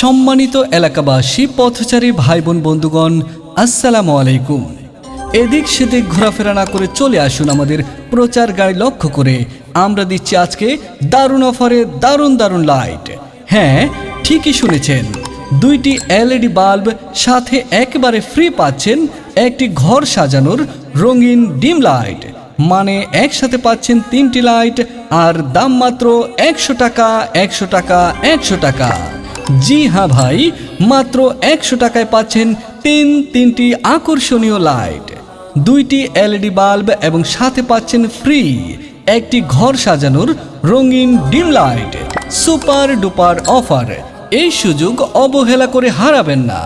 সম্মানিত এলাকাবাসী, পথচারী ভাই বোন বন্ধুগণ, আসসালামু আলাইকুম। এদিক সেদিক ঘোরাফেরা না করে চলে আসুন আমাদের প্রচার গাড়ি লক্ষ্য করে। আমরা দিচ্ছি আজকে দারুণ অফারে দারুণ দারুণ লাইট। হ্যাঁ ঠিকই শুনেছেন, দুইটি এলইডি বাল্ব সাথে একেবারে ফ্রি পাচ্ছেন একটি ঘর সাজানোর রঙিন ডিম লাইট। মানে একসাথে পাচ্ছেন তিনটি লাইট, আর দাম মাত্র একশো টাকা একশো টাকা একশো টাকা। জি হ্যাঁ ভাই, মাত্র একশো টাকায় পাচ্ছেন তিন, তিনটি আকর্ষণীয় লাইট। দুইটি এলইডি বাল্ব এবং সাথে পাচ্ছেন ফ্রি, একটি ঘর সাজানোর রঙিন dim light, super duper offer. এই সুযোগ অবহেলা করে হারাবেন না,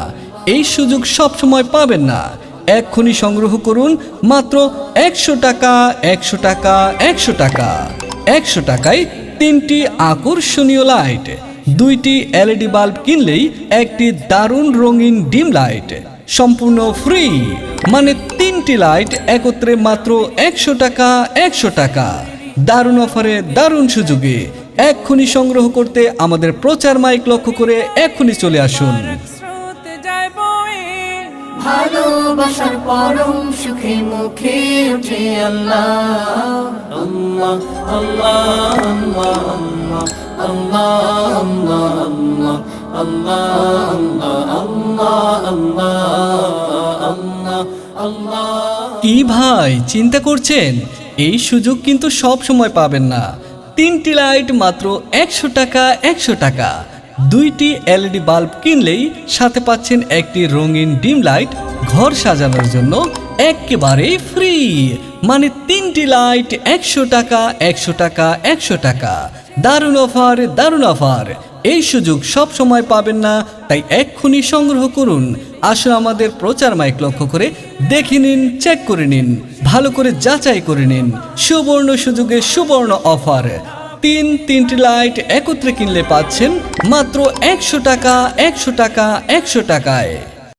এই সুযোগ সবসময় পাবেন না। এক্ষুনি সংগ্রহ করুন মাত্র একশো টাকা একশো টাকা একশো টাকা। একশো টাকায় তিনটি আকর্ষণীয় লাইট, দুইটি এলইডি বাল্ব কিনলেই একটি দারুণ রঙিন ডিম লাইট, সম্পূর্ণ ফ্রি। মানে তিনটি লাইট একত্রে মাত্র একশো টাকা একশো টাকা। দারুণ অফারে দারুণ সুযোগে এক্ষুনি সংগ্রহ করতে আমাদের প্রচার মাইক লক্ষ্য করে এক্ষুনি চলে আসুন। ভালোবাসার পরম সুখে মুখে উঠে কি ভাই, চিন্তা করছেন? এই সুযোগ কিন্তু সব সময় পাবেন না। তিনটি লাইট মাত্র একশো টাকা একশো টাকা। দুইটি এলইডি বাল্ব কিনলেই সাথে পাচ্ছেন একটি রঙিন ডিম লাইট ঘর সাজানোর জন্য একেবারে ফ্রি। মানে তিনটি লাইট একশো টাকা একশো টাকা একশো টাকা। দারুণ অফার দারুণ অফার। এই সুযোগ সব সময় পাবেন না, তাই এক্ষুনি সংগ্রহ করুন। আসুন আমাদের প্রচার মাইক লক্ষ্য করে দেখে নিন চেক করে নিন, ভালো করে যাচাই করে নিন। সুবর্ণ সুযোগে সুবর্ণ অফার। তিন তিনটি লাইট একত্রে কিনলে পাচ্ছেন মাত্র একশো টাকা একশো টাকা একশো টাকায়।